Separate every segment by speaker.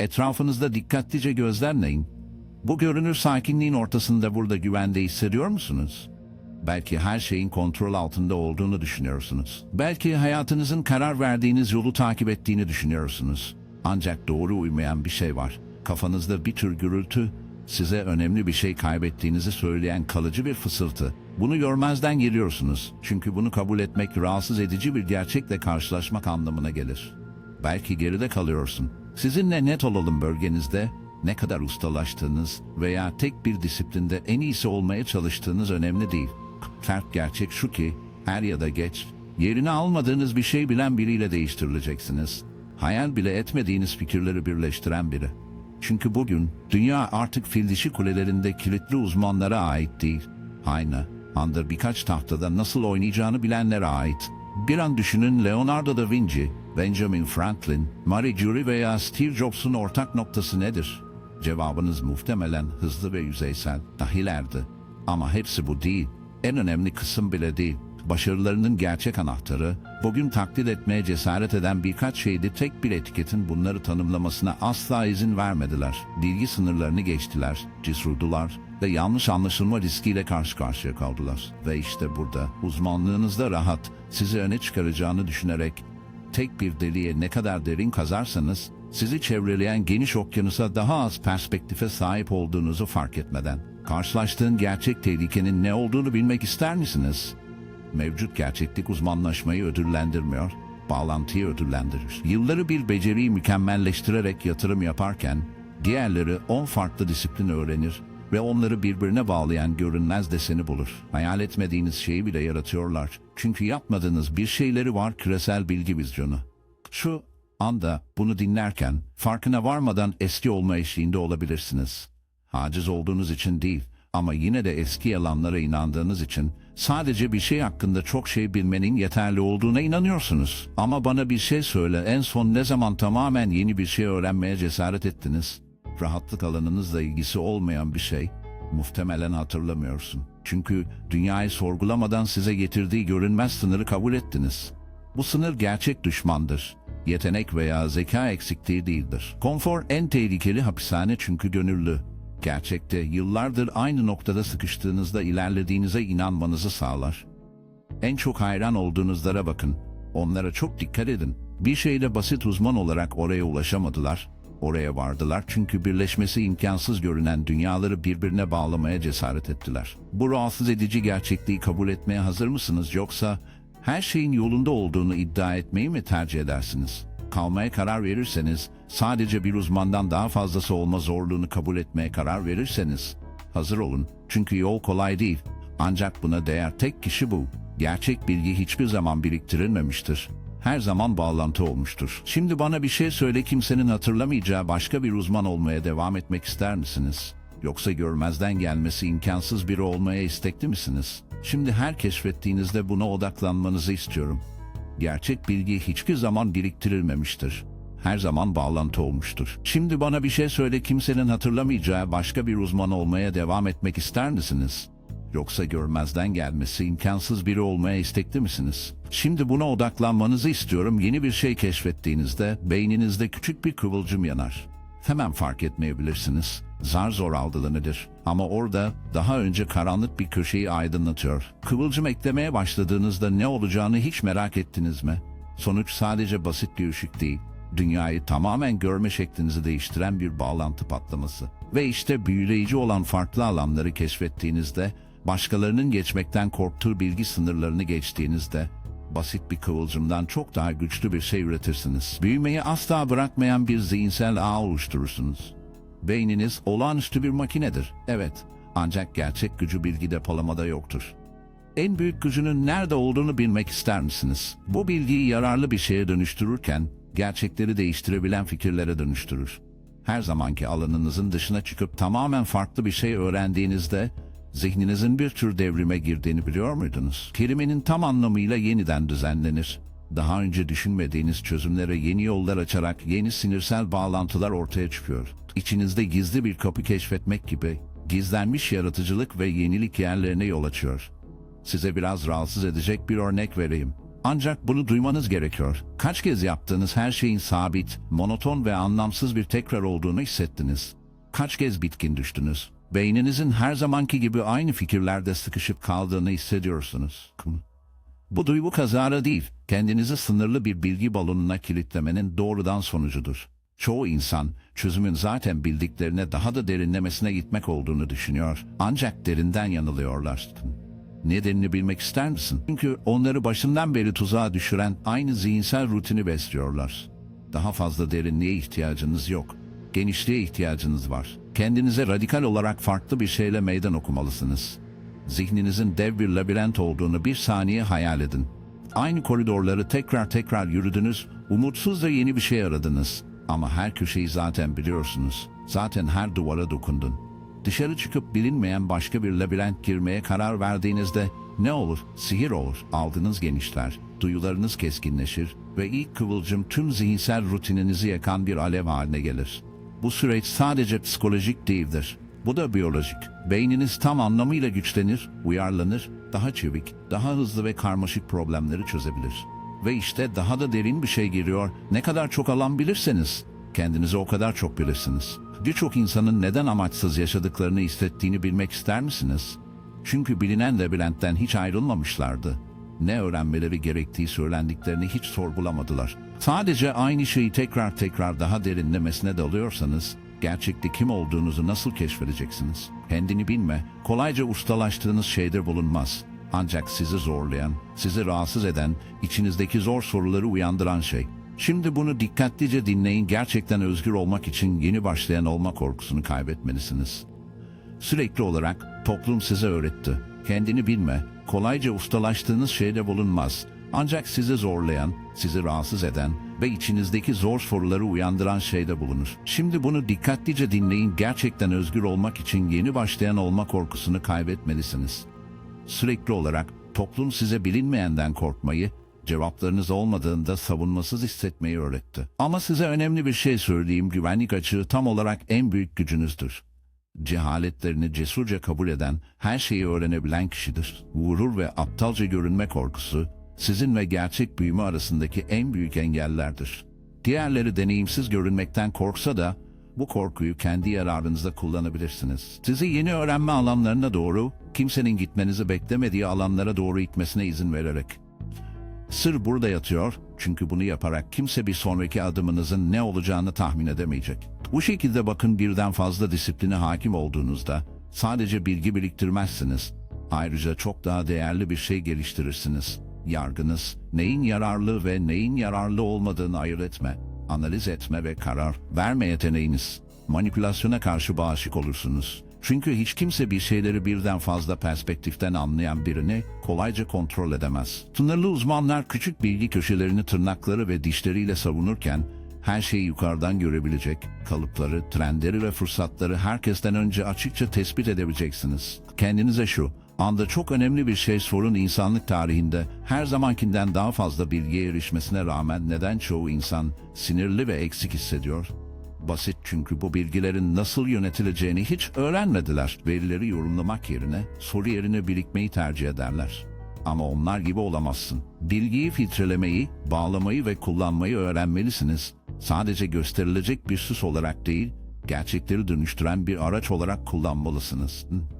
Speaker 1: Etrafınızda dikkatlice gözlemleyin. Bu görünür sakinliğin ortasında burada güvende hissediyor musunuz? Belki her şeyin kontrol altında olduğunu düşünüyorsunuz. Belki hayatınızın karar verdiğiniz yolu takip ettiğini düşünüyorsunuz. Ancak doğru uymayan bir şey var. Kafanızda bir tür gürültü, size önemli bir şey kaybettiğinizi söyleyen kalıcı bir fısıltı. Bunu görmezden geliyorsunuz. Çünkü bunu kabul etmek rahatsız edici bir gerçekle karşılaşmak anlamına gelir. Belki geride kalıyorsun. Sizinle net olalım bölgenizde ne kadar ustalaştığınız veya tek bir disiplinde en iyisi olmaya çalıştığınız önemli değil. Sert gerçek şu ki her ya da geç yerini almadığınız bir şey bilen biriyle değiştirileceksiniz. Hayal bile etmediğiniz fikirleri birleştiren biri. Çünkü bugün dünya artık fil dişi kulelerinde kilitli uzmanlara ait değil. Aynı anda birkaç tahtada nasıl oynayacağını bilenlere ait. Bir an düşünün Leonardo da Vinci, Benjamin Franklin, Marie Curie veya Steve Jobs'un ortak noktası nedir? Cevabınız muhtemelen hızlı ve yüzeysel, dahilerdi. Ama hepsi bu değil. En önemli kısım bile değil. Başarılarının gerçek anahtarı, bugün taklit etmeye cesaret eden birkaç şeydi tek bir etiketin bunları tanımlamasına asla izin vermediler. Bilgi sınırlarını geçtiler, cesurdular ve yanlış anlaşılma riskiyle karşı karşıya kaldılar. Ve işte burada uzmanlığınızda rahat, sizi öne çıkaracağını düşünerek tek bir deliğe ne kadar derin kazarsanız, sizi çevreleyen geniş okyanusa daha az perspektife sahip olduğunuzu fark etmeden, karşılaştığın gerçek tehlikenin ne olduğunu bilmek ister misiniz? Mevcut gerçeklik uzmanlaşmayı ödüllendirmiyor, bağlantıyı ödüllendirir. Yılları bir beceriyi mükemmelleştirerek yatırım yaparken, diğerleri 10 farklı disiplin öğrenir ve onları birbirine bağlayan görünmez deseni bulur. Hayal etmediğiniz şeyi bile yaratıyorlar. Çünkü yapmadığınız bir şeyleri var küresel bilgi vizyonu. Şu anda bunu dinlerken farkına varmadan eski olma eşiğinde olabilirsiniz. Haciz olduğunuz için değil ama yine de eski yalanlara inandığınız için sadece bir şey hakkında çok şey bilmenin yeterli olduğuna inanıyorsunuz. Ama bana bir şey söyle en son ne zaman tamamen yeni bir şey öğrenmeye cesaret ettiniz? Rahatlık alanınızla ilgisi olmayan bir şey muhtemelen hatırlamıyorsun. Çünkü dünyayı sorgulamadan size getirdiği görünmez sınırı kabul ettiniz. Bu sınır gerçek düşmandır. Yetenek veya zeka eksikliği değildir. Konfor en tehlikeli hapishane çünkü gönüllü. Gerçekte yıllardır aynı noktada sıkıştığınızda ilerlediğinize inanmanızı sağlar. En çok hayran olduğunuzlara bakın. Onlara çok dikkat edin. Bir şeyde basit uzman olarak oraya ulaşamadılar. Oraya vardılar çünkü birleşmesi imkansız görünen dünyaları birbirine bağlamaya cesaret ettiler. Bu rahatsız edici gerçekliği kabul etmeye hazır mısınız yoksa her şeyin yolunda olduğunu iddia etmeyi mi tercih edersiniz? Kalmaya karar verirseniz, sadece bir uzmandan daha fazlası olma zorluğunu kabul etmeye karar verirseniz, hazır olun. Çünkü yol kolay değil. Ancak buna değer tek kişi bu. Gerçek bilgi hiçbir zaman biriktirilmemiştir. Her zaman bağlantı olmuştur. Şimdi bana bir şey söyle kimsenin hatırlamayacağı başka bir uzman olmaya devam etmek ister misiniz? Yoksa görmezden gelmesi imkansız biri olmaya istekli misiniz? Şimdi her keşfettiğinizde buna odaklanmanızı istiyorum. Gerçek bilgi hiçbir zaman biriktirilmemiştir. Her zaman bağlantı olmuştur. Şimdi bana bir şey söyle kimsenin hatırlamayacağı başka bir uzman olmaya devam etmek ister misiniz? Yoksa görmezden gelmesi imkansız biri olmaya istekli misiniz? Şimdi buna odaklanmanızı istiyorum. Yeni bir şey keşfettiğinizde beyninizde küçük bir kıvılcım yanar. Hemen fark etmeyebilirsiniz. Zar zor algılanır ama orada daha önce karanlık bir köşeyi aydınlatıyor. Kıvılcım eklemeye başladığınızda ne olacağını hiç merak ettiniz mi? Sonuç sadece basit bir ışık değil. Dünyayı tamamen görme şeklinizi değiştiren bir bağlantı patlaması. Ve işte büyüleyici olan farklı alanları keşfettiğinizde, başkalarının geçmekten korktuğu bilgi sınırlarını geçtiğinizde, basit bir kıvılcımdan çok daha güçlü bir şey üretirsiniz. Büyümeyi asla bırakmayan bir zihinsel ağ oluşturursunuz. Beyniniz olağanüstü bir makinedir. Evet, ancak gerçek gücü bilgi depolamada yoktur. En büyük gücünün nerede olduğunu bilmek ister misiniz? Bu bilgiyi yararlı bir şeye dönüştürürken, gerçekleri değiştirebilen fikirlere dönüştürür. Her zamanki alanınızın dışına çıkıp tamamen farklı bir şey öğrendiğinizde, zihninizin bir tür devrime girdiğini biliyor muydunuz? Kelimenin tam anlamıyla yeniden düzenlenir. Daha önce düşünmediğiniz çözümlere yeni yollar açarak yeni sinirsel bağlantılar ortaya çıkıyor. İçinizde gizli bir kapı keşfetmek gibi gizlenmiş yaratıcılık ve yenilik yerlerine yol açıyor. Size biraz rahatsız edecek bir örnek vereyim. Ancak bunu duymanız gerekiyor. Kaç kez yaptığınız her şeyin sabit, monoton ve anlamsız bir tekrar olduğunu hissettiniz. Kaç kez bitkin düştünüz. Beyninizin her zamanki gibi aynı fikirlerde sıkışıp kaldığını hissediyorsunuz. Bu duygu kazara değil, kendinizi sınırlı bir bilgi balonuna kilitlemenin doğrudan sonucudur. Çoğu insan çözümün zaten bildiklerine daha da derinlemesine gitmek olduğunu düşünüyor. Ancak derinden yanılıyorlar. Nedenini bilmek ister misin? Çünkü onları başından beri tuzağa düşüren aynı zihinsel rutini besliyorlar. Daha fazla derinliğe ihtiyacınız yok. Genişliğe ihtiyacınız var. Kendinize radikal olarak farklı bir şeyle meydan okumalısınız. Zihninizin dev bir labirent olduğunu bir saniye hayal edin. Aynı koridorları tekrar tekrar yürüdünüz, umutsuzca yeni bir şey aradınız. Ama her köşeyi zaten biliyorsunuz. Zaten her duvara dokundun. Dışarı çıkıp bilinmeyen başka bir labirent girmeye karar verdiğinizde ne olur? Sihir olur. Algınız genişler, duyularınız keskinleşir ve ilk kıvılcım tüm zihinsel rutininizi yakan bir alev haline gelir. Bu süreç sadece psikolojik değildir. Bu da biyolojik. Beyniniz tam anlamıyla güçlenir, uyarlanır, daha çevik, daha hızlı ve karmaşık problemleri çözebilir. Ve işte daha da derin bir şey geliyor. Ne kadar çok alan bilirseniz, kendinizi o kadar çok bilirsiniz. Birçok insanın neden amaçsız yaşadıklarını hissettiğini bilmek ister misiniz? Çünkü bilinen labirentten hiç ayrılmamışlardı. Ne öğrenmeleri gerektiği söylendiklerini hiç sorgulamadılar. Sadece aynı şeyi tekrar tekrar daha derinlemesine dalıyorsanız, gerçekte kim olduğunuzu nasıl keşfedeceksiniz? Kendini bilme, kolayca ustalaştığınız şeyde bulunmaz. Ancak sizi zorlayan, sizi rahatsız eden, içinizdeki zor soruları uyandıran şey. Şimdi bunu dikkatlice dinleyin. Gerçekten özgür olmak için yeni başlayan olma korkusunu kaybetmelisiniz. Sürekli olarak toplum size öğretti. Kendini bilme, kolayca ustalaştığınız şeyde bulunmaz. Ancak sizi zorlayan, sizi rahatsız eden ve içinizdeki zor soruları uyandıran şeyde bulunur. Şimdi bunu dikkatlice dinleyin. Gerçekten özgür olmak için yeni başlayan olma korkusunu kaybetmelisiniz. Sürekli olarak toplum size bilinmeyenden korkmayı, cevaplarınız olmadığında savunmasız hissetmeyi öğretti. Ama size önemli bir şey söyleyeyim. Güvenlik açığı tam olarak en büyük gücünüzdür. Cehaletlerini cesurca kabul eden, her şeyi öğrenebilen kişidir. Gurur ve aptalca görünme korkusu, sizin ve gerçek büyüme arasındaki en büyük engellerdir. Diğerleri deneyimsiz görünmekten korksa da, bu korkuyu kendi yararınıza kullanabilirsiniz. Sizi yeni öğrenme alanlarına doğru, kimsenin gitmenizi beklemediği alanlara doğru itmesine izin vererek. Sır burada yatıyor çünkü bunu yaparak kimse bir sonraki adımınızın ne olacağını tahmin edemeyecek. Bu şekilde bakın birden fazla disipline hakim olduğunuzda sadece bilgi biriktirmezsiniz. Ayrıca çok daha değerli bir şey geliştirirsiniz. Yargınız, neyin yararlı ve neyin yararlı olmadığını ayırt etme, analiz etme ve karar verme yeteneğiniz. Manipülasyona karşı bağışık olursunuz. Çünkü hiç kimse bir şeyleri birden fazla perspektiften anlayan birini kolayca kontrol edemez. Sınırlı uzmanlar küçük bilgi köşelerini tırnakları ve dişleriyle savunurken her şeyi yukarıdan görebilecek, kalıpları, trendleri ve fırsatları herkesten önce açıkça tespit edebileceksiniz. Kendinize şu, anda çok önemli bir şey sorun insanlık tarihinde her zamankinden daha fazla bilgiye erişmesine rağmen neden çoğu insan sinirli ve eksik hissediyor? Basit çünkü bu bilgilerin nasıl yönetileceğini hiç öğrenmediler. Verileri yorumlamak yerine soru yerine birikmeyi tercih ederler. Ama onlar gibi olamazsın. Bilgiyi filtrelemeyi, bağlamayı ve kullanmayı öğrenmelisiniz. Sadece gösterilecek bir süs olarak değil, gerçekleri dönüştüren bir araç olarak kullanmalısınız. Hı?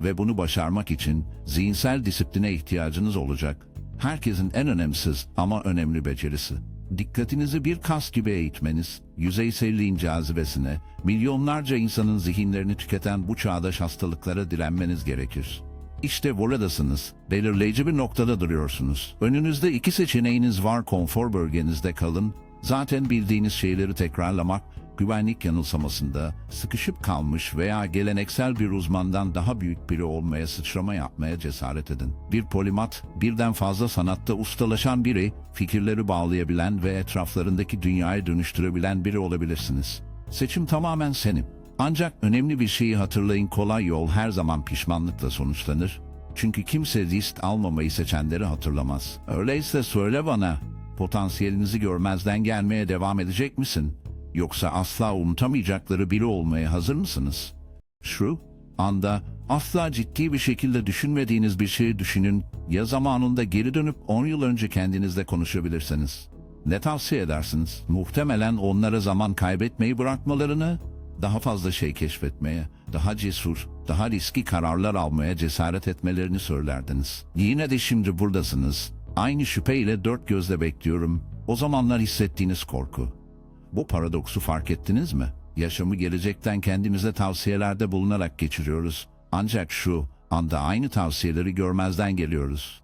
Speaker 1: Ve bunu başarmak için zihinsel disipline ihtiyacınız olacak. Herkesin en önemsiz ama önemli becerisi. Dikkatinizi bir kas gibi eğitmeniz, yüzeyselliğin cazibesine, milyonlarca insanın zihinlerini tüketen bu çağdaş hastalıklara direnmeniz gerekir. İşte buradasınız. Belirleyici bir noktada duruyorsunuz. Önünüzde iki seçeneğiniz var. Konfor bölgenizde kalın. Zaten bildiğiniz şeyleri tekrarlamak, güvenlik yanılsamasında sıkışıp kalmış veya geleneksel bir uzmandan daha büyük biri olmaya sıçrama yapmaya cesaret edin. Bir polimat, birden fazla sanatta ustalaşan biri, fikirleri bağlayabilen ve etraflarındaki dünyayı dönüştürebilen biri olabilirsiniz. Seçim tamamen senin. Ancak önemli bir şeyi hatırlayın kolay yol her zaman pişmanlıkla sonuçlanır. Çünkü kimse risk almamayı seçenleri hatırlamaz. Öyleyse söyle bana, potansiyelinizi görmezden gelmeye devam edecek misin? Yoksa asla unutamayacakları biri olmaya hazır mısınız? Şu, anda asla ciddi bir şekilde düşünmediğiniz bir şeyi düşünün ya zamanında geri dönüp 10 yıl önce kendinizle konuşabilirsiniz. Ne tavsiye edersiniz? Muhtemelen onlara zaman kaybetmeyi bırakmalarını, daha fazla şey keşfetmeye, daha cesur, daha riski kararlar almaya cesaret etmelerini söylerdiniz. Yine de şimdi buradasınız. Aynı şüpheyle dört gözle bekliyorum. O zamanlar hissettiğiniz korku. Bu paradoksu fark ettiniz mi? Yaşamı gelecekten kendimize tavsiyelerde bulunarak geçiriyoruz. Ancak şu anda aynı tavsiyeleri görmezden geliyoruz.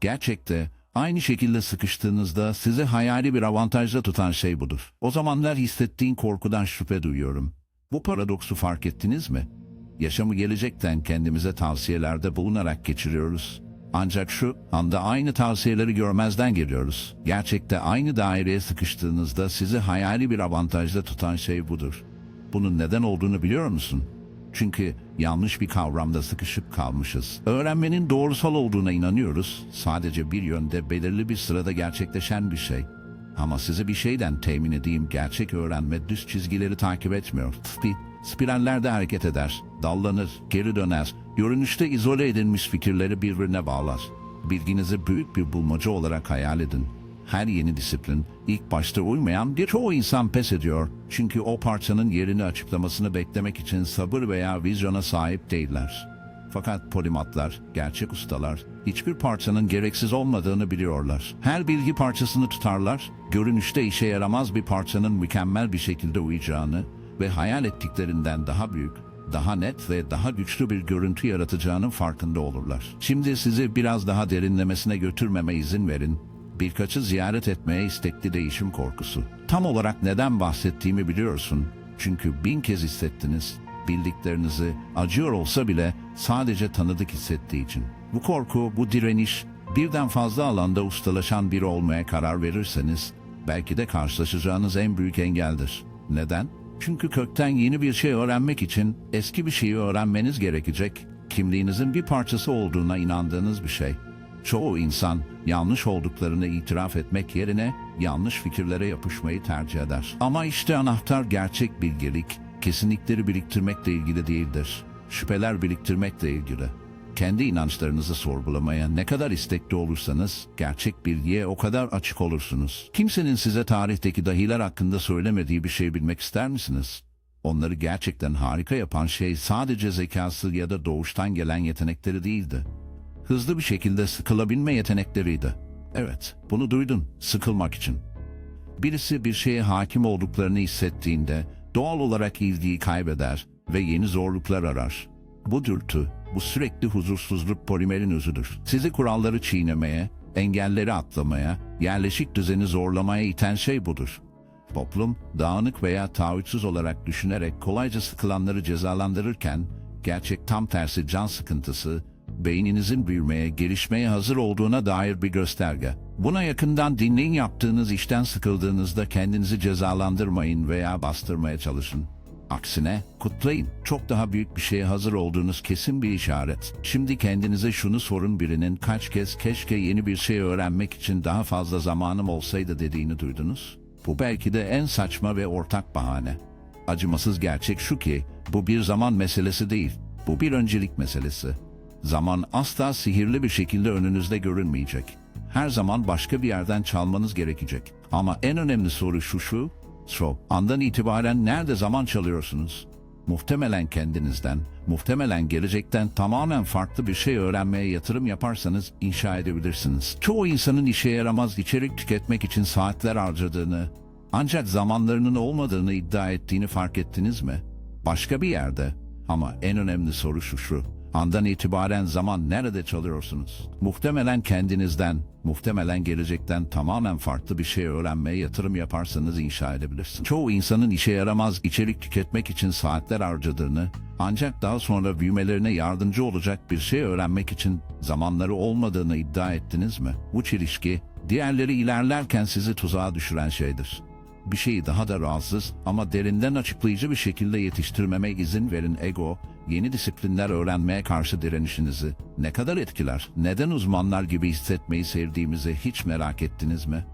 Speaker 1: Gerçekte aynı şekilde sıkıştığınızda sizi hayali bir avantajla tutan şey budur. O zamanlar hissettiğin korkudan şüphe duyuyorum. Bu paradoksu fark ettiniz mi? Yaşamı gelecekten kendimize tavsiyelerde bulunarak geçiriyoruz. Ancak şu anda aynı tavsiyeleri görmezden geliyoruz. Gerçekte aynı daireye sıkıştığınızda sizi hayali bir avantajla tutan şey budur. Bunun neden olduğunu biliyor musun? Çünkü yanlış bir kavramda sıkışıp kalmışız. Öğrenmenin doğrusal olduğuna inanıyoruz. Sadece bir yönde belirli bir sırada gerçekleşen bir şey. Ama size bir şeyden temin edeyim gerçek öğrenme düz çizgileri takip etmiyor. Spi, spirallerde hareket eder, dallanır, geri döner. Görünüşte izole edilmiş fikirleri birbirine bağlar. Bilginizi büyük bir bulmaca olarak hayal edin. Her yeni disiplin ilk başta uymayan birçoğu insan pes ediyor. Çünkü o parçanın yerini açıklamasını beklemek için sabır veya vizyona sahip değiller. Fakat polimatlar, gerçek ustalar, hiçbir parçanın gereksiz olmadığını biliyorlar. Her bilgi parçasını tutarlar, görünüşte işe yaramaz bir parçanın mükemmel bir şekilde uyacağını ve hayal ettiklerinden daha büyük, daha net ve daha güçlü bir görüntü yaratacağının farkında olurlar. Şimdi sizi biraz daha derinlemesine götürmeme izin verin. Birkaçı ziyaret etmeye istekli değişim korkusu. Tam olarak neden bahsettiğimi biliyorsun. Çünkü bin kez hissettiniz. Bildiklerinizi acıyor olsa bile sadece tanıdık hissettiği için. Bu korku, bu direniş birden fazla alanda ustalaşan biri olmaya karar verirseniz belki de karşılaşacağınız en büyük engeldir. Neden? Çünkü kökten yeni bir şey öğrenmek için eski bir şeyi öğrenmeniz gerekecek. Kimliğinizin bir parçası olduğuna inandığınız bir şey. Çoğu insan yanlış olduklarını itiraf etmek yerine yanlış fikirlere yapışmayı tercih eder. Ama işte anahtar gerçek bilgelik, kesinlikleri biriktirmekle ilgili değildir. Şüpheler biriktirmekle ilgili. Kendi inançlarınızı sorgulamaya ne kadar istekli olursanız gerçek bilgiye o kadar açık olursunuz. Kimsenin size tarihteki dahiler hakkında söylemediği bir şey bilmek ister misiniz? Onları gerçekten harika yapan şey sadece zekası ya da doğuştan gelen yetenekleri değildi. Hızlı bir şekilde sıkılabilme yetenekleriydi. Evet, bunu duydun, sıkılmak için. Birisi bir şeye hakim olduklarını hissettiğinde doğal olarak ilgiyi kaybeder ve yeni zorluklar arar. Bu dürtü, bu sürekli huzursuzluk polimerin özüdür. Sizi kuralları çiğnemeye, engelleri atlamaya, yerleşik düzeni zorlamaya iten şey budur. Toplum, dağınık veya taahhütsüz olarak düşünerek kolayca sıkılanları cezalandırırken, gerçek tam tersi can sıkıntısı, beyninizin büyümeye, gelişmeye hazır olduğuna dair bir gösterge. Buna yakından dinleyin yaptığınız işten sıkıldığınızda kendinizi cezalandırmayın veya bastırmaya çalışın. Aksine kutlayın. Çok daha büyük bir şeye hazır olduğunuz kesin bir işaret. Şimdi kendinize şunu sorun birinin kaç kez keşke yeni bir şey öğrenmek için daha fazla zamanım olsaydı dediğini duydunuz? Bu belki de en saçma ve ortak bahane. Acımasız gerçek şu ki bu bir zaman meselesi değil. Bu bir öncelik meselesi. Zaman asla sihirli bir şekilde önünüzde görünmeyecek. Her zaman başka bir yerden çalmanız gerekecek. Ama en önemli soru şu şu, şu andan itibaren nerede zaman çalıyorsunuz? Muhtemelen kendinizden, muhtemelen gelecekten tamamen farklı bir şey öğrenmeye yatırım yaparsanız inşa edebilirsiniz. Çoğu insanın işe yaramaz içerik tüketmek için saatler harcadığını, ancak zamanlarının olmadığını iddia ettiğini fark ettiniz mi? Başka bir yerde. Ama en önemli soru şu şu. Andan itibaren zaman nerede çalıyorsunuz? Muhtemelen kendinizden, muhtemelen gelecekten tamamen farklı bir şey öğrenmeye yatırım yaparsanız inşa edebilirsiniz. Çoğu insanın işe yaramaz içerik tüketmek için saatler harcadığını, ancak daha sonra büyümelerine yardımcı olacak bir şey öğrenmek için zamanları olmadığını iddia ettiniz mi? Bu çelişki, diğerleri ilerlerken sizi tuzağa düşüren şeydir bir şeyi daha da rahatsız ama derinden açıklayıcı bir şekilde yetiştirmeme izin verin ego, yeni disiplinler öğrenmeye karşı direnişinizi ne kadar etkiler? Neden uzmanlar gibi hissetmeyi sevdiğimizi hiç merak ettiniz mi?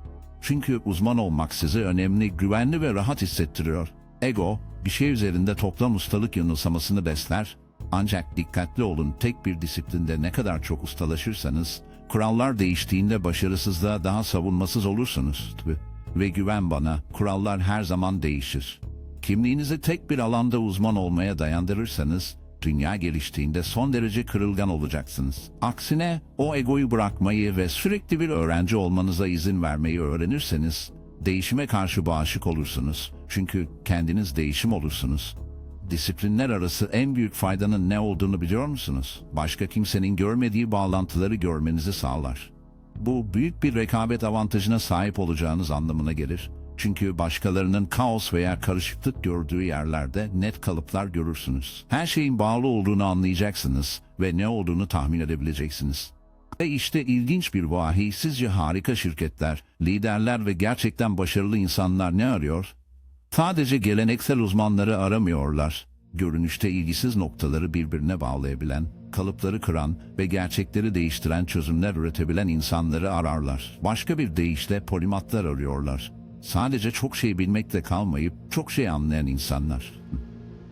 Speaker 1: Çünkü uzman olmak sizi önemli, güvenli ve rahat hissettiriyor. Ego, bir şey üzerinde toplam ustalık yanılsamasını besler Ancak dikkatli olun tek bir disiplinde ne kadar çok ustalaşırsanız, kurallar değiştiğinde başarısızlığa daha savunmasız olursunuz. Ve güven bana, kurallar her zaman değişir. Kimliğinizi tek bir alanda uzman olmaya dayandırırsanız, dünya geliştiğinde son derece kırılgan olacaksınız. Aksine o egoyu bırakmayı ve sürekli bir öğrenci olmanıza izin vermeyi öğrenirseniz, değişime karşı bağışık olursunuz. Çünkü kendiniz değişim olursunuz. Disiplinler arası en büyük faydanın ne olduğunu biliyor musunuz? Başka kimsenin görmediği bağlantıları görmenizi sağlar. Bu büyük bir rekabet avantajına sahip olacağınız anlamına gelir. Çünkü başkalarının kaos veya karışıklık gördüğü yerlerde net kalıplar görürsünüz. Her şeyin bağlı olduğunu anlayacaksınız ve ne olduğunu tahmin edebileceksiniz. Ve işte ilginç bir vahiy sizce harika şirketler, liderler ve gerçekten başarılı insanlar ne arıyor? Sadece geleneksel uzmanları aramıyorlar. Görünüşte ilgisiz noktaları birbirine bağlayabilen, kalıpları kıran ve gerçekleri değiştiren çözümler üretebilen insanları ararlar. Başka bir deyişle polimatlar arıyorlar. Sadece çok şey bilmekle kalmayıp çok şey anlayan insanlar.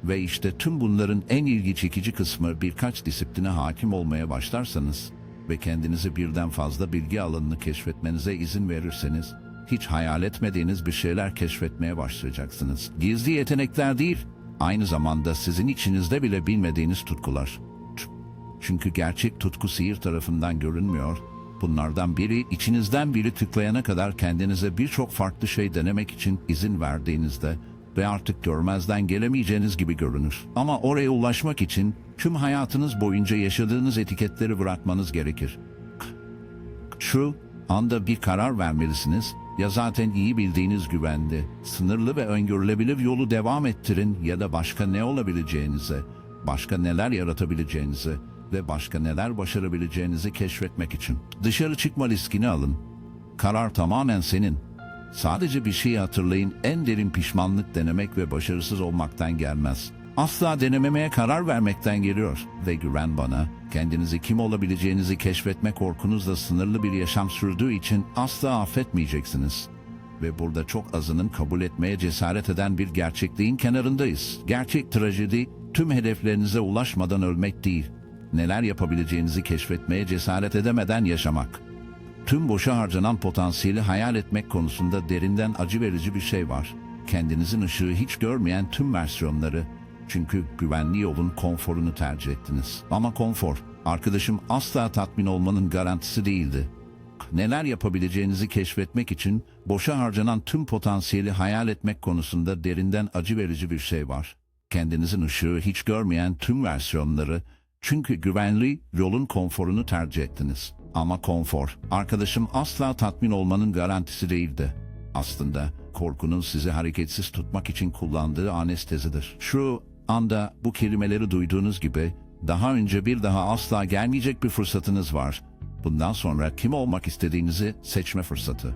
Speaker 1: Ve işte tüm bunların en ilgi çekici kısmı birkaç disipline hakim olmaya başlarsanız ve kendinizi birden fazla bilgi alanını keşfetmenize izin verirseniz, hiç hayal etmediğiniz bir şeyler keşfetmeye başlayacaksınız. Gizli yetenekler değil, aynı zamanda sizin içinizde bile bilmediğiniz tutkular. Çünkü gerçek tutku sihir tarafından görünmüyor. Bunlardan biri içinizden biri tıklayana kadar kendinize birçok farklı şey denemek için izin verdiğinizde ve artık görmezden gelemeyeceğiniz gibi görünür. Ama oraya ulaşmak için tüm hayatınız boyunca yaşadığınız etiketleri bırakmanız gerekir. Şu anda bir karar vermelisiniz ya zaten iyi bildiğiniz güvende, sınırlı ve öngörülebilir yolu devam ettirin ya da başka ne olabileceğinize, başka neler yaratabileceğinize ve başka neler başarabileceğinizi keşfetmek için. Dışarı çıkma riskini alın. Karar tamamen senin. Sadece bir şeyi hatırlayın en derin pişmanlık denemek ve başarısız olmaktan gelmez. Asla denememeye karar vermekten geliyor ve güven bana, kendinizi kim olabileceğinizi keşfetme korkunuzla sınırlı bir yaşam sürdüğü için asla affetmeyeceksiniz. Ve burada çok azının kabul etmeye cesaret eden bir gerçekliğin kenarındayız. Gerçek trajedi tüm hedeflerinize ulaşmadan ölmek değil, neler yapabileceğinizi keşfetmeye cesaret edemeden yaşamak. Tüm boşa harcanan potansiyeli hayal etmek konusunda derinden acı verici bir şey var. Kendinizin ışığı hiç görmeyen tüm versiyonları. Çünkü güvenli yolun konforunu tercih ettiniz. Ama konfor, arkadaşım asla tatmin olmanın garantisi değildi. Neler yapabileceğinizi keşfetmek için boşa harcanan tüm potansiyeli hayal etmek konusunda derinden acı verici bir şey var. Kendinizin ışığı hiç görmeyen tüm versiyonları çünkü güvenli yolun konforunu tercih ettiniz. Ama konfor, arkadaşım asla tatmin olmanın garantisi değildi. Aslında korkunun sizi hareketsiz tutmak için kullandığı anestezidir. Şu anda bu kelimeleri duyduğunuz gibi daha önce bir daha asla gelmeyecek bir fırsatınız var. Bundan sonra kim olmak istediğinizi seçme fırsatı.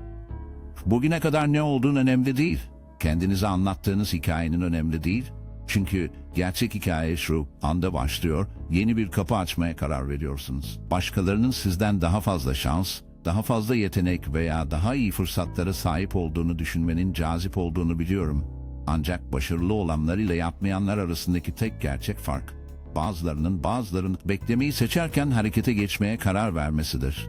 Speaker 1: Bugüne kadar ne olduğun önemli değil. Kendinize anlattığınız hikayenin önemli değil. Çünkü gerçek hikaye şu anda başlıyor, yeni bir kapı açmaya karar veriyorsunuz. Başkalarının sizden daha fazla şans, daha fazla yetenek veya daha iyi fırsatlara sahip olduğunu düşünmenin cazip olduğunu biliyorum. Ancak başarılı olanlarıyla yapmayanlar arasındaki tek gerçek fark, bazılarının bazılarının beklemeyi seçerken harekete geçmeye karar vermesidir.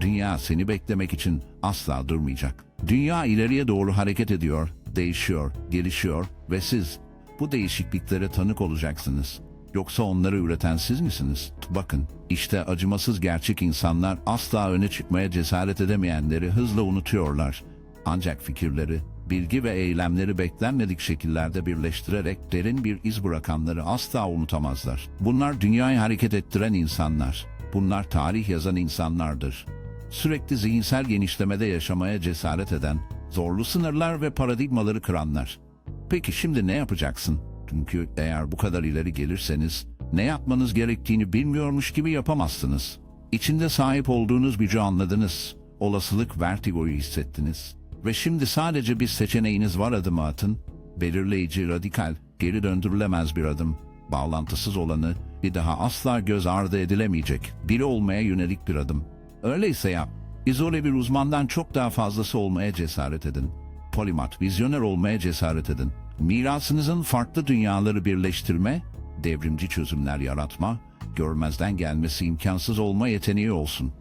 Speaker 1: Dünya seni beklemek için asla durmayacak. Dünya ileriye doğru hareket ediyor, değişiyor, gelişiyor ve siz bu değişikliklere tanık olacaksınız. Yoksa onları üreten siz misiniz? Bakın, işte acımasız gerçek insanlar asla öne çıkmaya cesaret edemeyenleri hızla unutuyorlar. Ancak fikirleri, bilgi ve eylemleri beklenmedik şekillerde birleştirerek derin bir iz bırakanları asla unutamazlar. Bunlar dünyayı hareket ettiren insanlar. Bunlar tarih yazan insanlardır. Sürekli zihinsel genişlemede yaşamaya cesaret eden, zorlu sınırlar ve paradigmaları kıranlar. Peki şimdi ne yapacaksın? Çünkü eğer bu kadar ileri gelirseniz ne yapmanız gerektiğini bilmiyormuş gibi yapamazsınız. İçinde sahip olduğunuz gücü anladınız. Olasılık vertigoyu hissettiniz. Ve şimdi sadece bir seçeneğiniz var adımı atın. Belirleyici, radikal, geri döndürülemez bir adım. Bağlantısız olanı bir daha asla göz ardı edilemeyecek. Biri olmaya yönelik bir adım. Öyleyse yap. İzole bir uzmandan çok daha fazlası olmaya cesaret edin polimat, vizyoner olmaya cesaret edin. Mirasınızın farklı dünyaları birleştirme devrimci çözümler yaratma, görmezden gelmesi imkansız olma yeteneği olsun.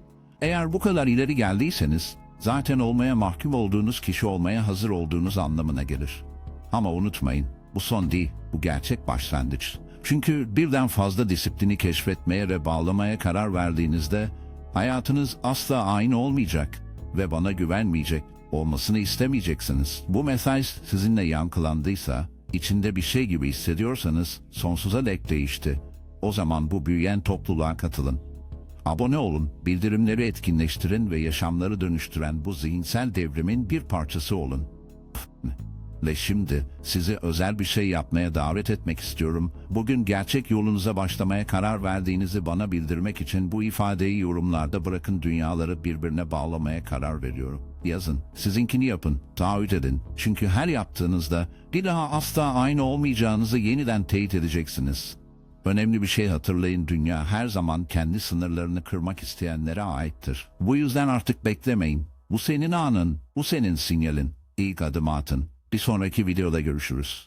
Speaker 1: Eğer bu kadar ileri geldiyseniz, zaten olmaya mahkum olduğunuz kişi olmaya hazır olduğunuz anlamına gelir. Ama unutmayın, bu son değil, bu gerçek başlangıç. Çünkü birden fazla disiplini keşfetmeye ve bağlamaya karar verdiğinizde, hayatınız asla aynı olmayacak ve bana güvenmeyecek, olmasını istemeyeceksiniz. Bu mesaj sizinle yankılandıysa, içinde bir şey gibi hissediyorsanız sonsuza dek değişti. O zaman bu büyüyen topluluğa katılın. Abone olun, bildirimleri etkinleştirin ve yaşamları dönüştüren bu zihinsel devrimin bir parçası olun. Ve şimdi sizi özel bir şey yapmaya davet etmek istiyorum. Bugün gerçek yolunuza başlamaya karar verdiğinizi bana bildirmek için bu ifadeyi yorumlarda bırakın dünyaları birbirine bağlamaya karar veriyorum. Yazın, sizinkini yapın, taahhüt edin. Çünkü her yaptığınızda bir daha asla aynı olmayacağınızı yeniden teyit edeceksiniz. Önemli bir şey hatırlayın dünya her zaman kendi sınırlarını kırmak isteyenlere aittir. Bu yüzden artık beklemeyin. Bu senin anın, bu senin sinyalin. İlk adımı atın. Bir sonraki videoda görüşürüz.